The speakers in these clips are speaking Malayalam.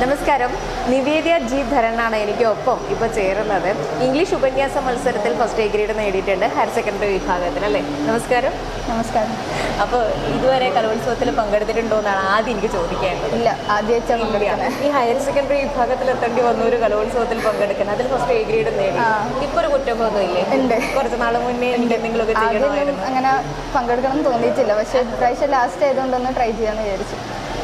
നമസ്കാരം. നിവേദ്യ ജി ധരനാണ് എനിക്ക് ഒപ്പം ഇപ്പോൾ ചേരുന്നത്. ഇംഗ്ലീഷ് ഉപന്യാസ മത്സരത്തിൽ ഫസ്റ്റ് എ ഗ്രേഡ് നേടിയിട്ടുണ്ട്. ഹയർ സെക്കൻഡറി വിഭാഗത്തിൽ അല്ലേ? നമസ്കാരം. നമസ്കാരം. അപ്പോൾ ഇതുവരെ കലോത്സവത്തിൽ പങ്കെടുത്തിട്ടുണ്ടോ എന്നാണ് ആദ്യം എനിക്ക് ചോദിക്കേണ്ടത്. ഇല്ല ആദ്യം. ഈ ഹയർ സെക്കൻഡറി വിഭാഗത്തിൽ എത്തേണ്ടി വന്ന ഒരു കലോത്സവത്തിൽ പങ്കെടുക്കണം അതിൽ ഫസ്റ്റ് എ ഗ്രേഡ് നേടി. ഇപ്പോൾ ഇപ്പൊ ഒരു കുറ്റബോധം ഇല്ലേ? ഉണ്ട്. കുറച്ച് നാൾ മുന്നേ എന്തെങ്കിലുമൊക്കെ ചെയ്യണമായിരുന്നു. അങ്ങനെ പങ്കെടുക്കണം എന്ന് തോന്നിയിട്ടില്ല. പക്ഷേ ഇപ്രാവശ്യം ലാസ്റ്റ് ആയതുകൊണ്ടൊന്ന് ട്രൈ ചെയ്യാമെന്ന് വിചാരിച്ചു.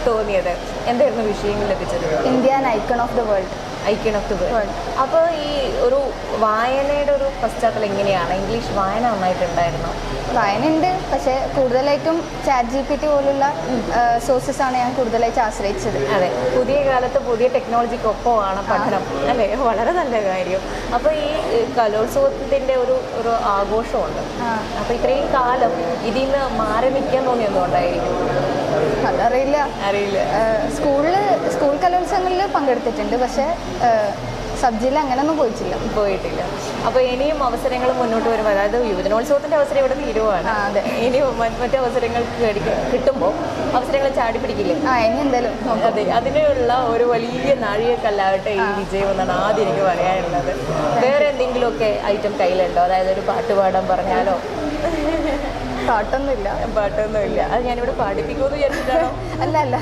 തോന്നിയത്? എന്തായിരുന്നു വിഷയം ലഭിച്ചത്? India icon of the world icon of the world അപ്പോൾ ഈ ഒരു വായനയുടെ ഒരു പശ്ചാത്തലം എങ്ങനെയാണ്? ഇംഗ്ലീഷ് വായന നന്നായിട്ടുണ്ടായിരുന്നു? വായന ഉണ്ട് പക്ഷേ കൂടുതലായിട്ടും ചാറ്റ് ജി പി ടി പോലുള്ള സോഴ്സസ് ആണ് ഞാൻ കൂടുതലായിട്ട് ആശ്രയിച്ചത്. അതെ. പുതിയ കാലത്ത് പുതിയ ടെക്നോളജിക്കൊപ്പമാണ് പഠനം. അല്ലേ? വളരെ നല്ല കാര്യം. അപ്പോൾ ഈ കലോത്സവത്തിന്റെ ഒരു ഒരു ആഘോഷമുണ്ട്. അപ്പോൾ ഇത്രയും കാലം ഇതിൽ നിന്ന് മാറി നിൽക്കാൻ തോന്നി എന്തുകൊണ്ടായിരിക്കും? അതറിയില്ല. അറിയില്ല. സ്കൂളിൽ സ്കൂൾ കലോത്സവങ്ങളിൽ പങ്കെടുത്തിട്ടുണ്ട്. പക്ഷേ സബ്ജിയിൽ അങ്ങനെയൊന്നും പോയിട്ടില്ല. പോയിട്ടില്ല. അപ്പോൾ ഇനിയും അവസരങ്ങൾ മുന്നോട്ട് വരുമ്പോൾ അതായത് യുവജനോത്സവത്തിന്റെ അവസരം ഇവിടെ തീരുവാണ്. അതെ. ഇനി മറ്റ് മറ്റു അവസരങ്ങൾ കിട്ടുമ്പോൾ അവസരങ്ങൾ ചാടി പിടിക്കില്ലേ? ആ ഇനി എന്തായാലും അതെ. അതിനുള്ള ഒരു വലിയ നാഴികക്കല്ലാവട്ടെ ഈ വിജയം എന്നാണ് ആദ്യം എനിക്ക് പറയാനുള്ളത്. വേറെ എന്തെങ്കിലുമൊക്കെ ഐറ്റം കയ്യിലുണ്ടോ? അതായത് ഒരു പാട്ട് പാടാൻ പറഞ്ഞാലോ? പാട്ടൊന്നുമില്ല. പാട്ടൊന്നുമില്ല. അത് ഞാനിവിടെ പാടിപ്പിക്കുമെന്ന് വിചാരിച്ചിട്ടാണോ? അല്ല അല്ല.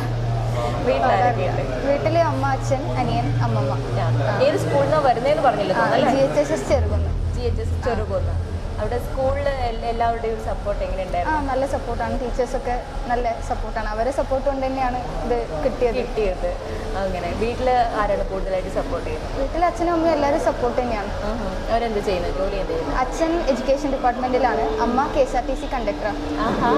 വീട്ടിലെ അമ്മ അച്ഛൻ അനിയൻ അമ്മമ്മ. ഏത് സ്കൂളിൽ നിന്നാണ് വരുന്നതെന്ന് പറഞ്ഞില്ല G H S S Cherukunnu. G H S ചെറുപോന്ന് അവിടെ സ്കൂളിൽ എല്ലാവരുടെയും സപ്പോർട്ട് എങ്ങനെയുണ്ടായിരുന്നു ആ നല്ല സപ്പോർട്ടാണ് ടീച്ചേഴ്സൊക്കെ നല്ല സപ്പോർട്ടാണ് അവരെ സപ്പോർട്ട് കൊണ്ട് തന്നെയാണ് ഇത് കിട്ടിയത്. കിട്ടിയത്. അങ്ങനെ. വീട്ടിൽ ആരാണ് കൂടുതലായിട്ട് സപ്പോർട്ട് ചെയ്യുന്നത്? വീട്ടിൽ അച്ഛനും അമ്മയും എല്ലാവരും സപ്പോർട്ട് തന്നെയാണ്. അവരെന്ത് ചെയ്യുന്നത്? ജോലി എന്ത് ചെയ്യുന്നത്? അച്ഛൻ എഡ്യൂക്കേഷൻ ഡിപ്പാർട്ട്മെന്റിലാണ് അമ്മ K S R T C കണ്ടക്ടറാണ് ആഹാ.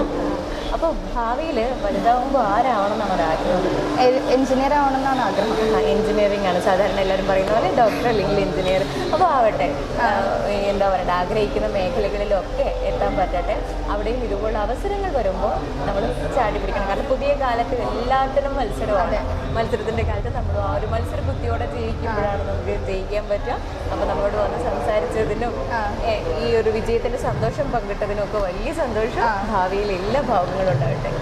അപ്പോൾ ഭാവിയിൽ വലുതാവുമ്പോൾ ആരാവണമെന്നാണ് ഒരു ആഗ്രഹം. എഞ്ചിനീയർ ആവണമെന്നാണ് ആഗ്രഹം എഞ്ചിനീയറിംഗ് ആണ്. സാധാരണ എല്ലാവരും പറയുന്ന പോലെ ഡോക്ടർ അല്ലെങ്കിൽ എഞ്ചിനീയർ അപ്പോൾ ആവട്ടെ. എന്താ പറയുക ആഗ്രഹിക്കുന്ന മേഖലകളിലൊക്കെ എത്താൻ പറ്റട്ടെ. അവിടെയും ഇതുപോലുള്ള അവസരങ്ങൾ വരുമ്പോൾ നമ്മൾ ചാടി പിടിക്കണം. കാരണം പുതിയ കാലത്ത് എല്ലാത്തിനും മത്സരമാണ്. മത്സരത്തിന്റെ കാലത്ത് നമ്മൾ ആ ഒരു മത്സര ബുദ്ധിയോടെ ജയിക്കുമ്പോഴാണ് നമുക്ക് ജയിക്കാൻ പറ്റുക. അപ്പോൾ നമ്മളോട് വന്ന് സംസാരിച്ചതിനും ഈ ഒരു വിജയത്തിന്റെ സന്തോഷം പങ്കിട്ടതിനും ഒക്കെ വലിയ സന്തോഷം ഭാവിയിൽ എല്ലാ ഭാവങ്ങളും ഉണ്ടാവട്ടെ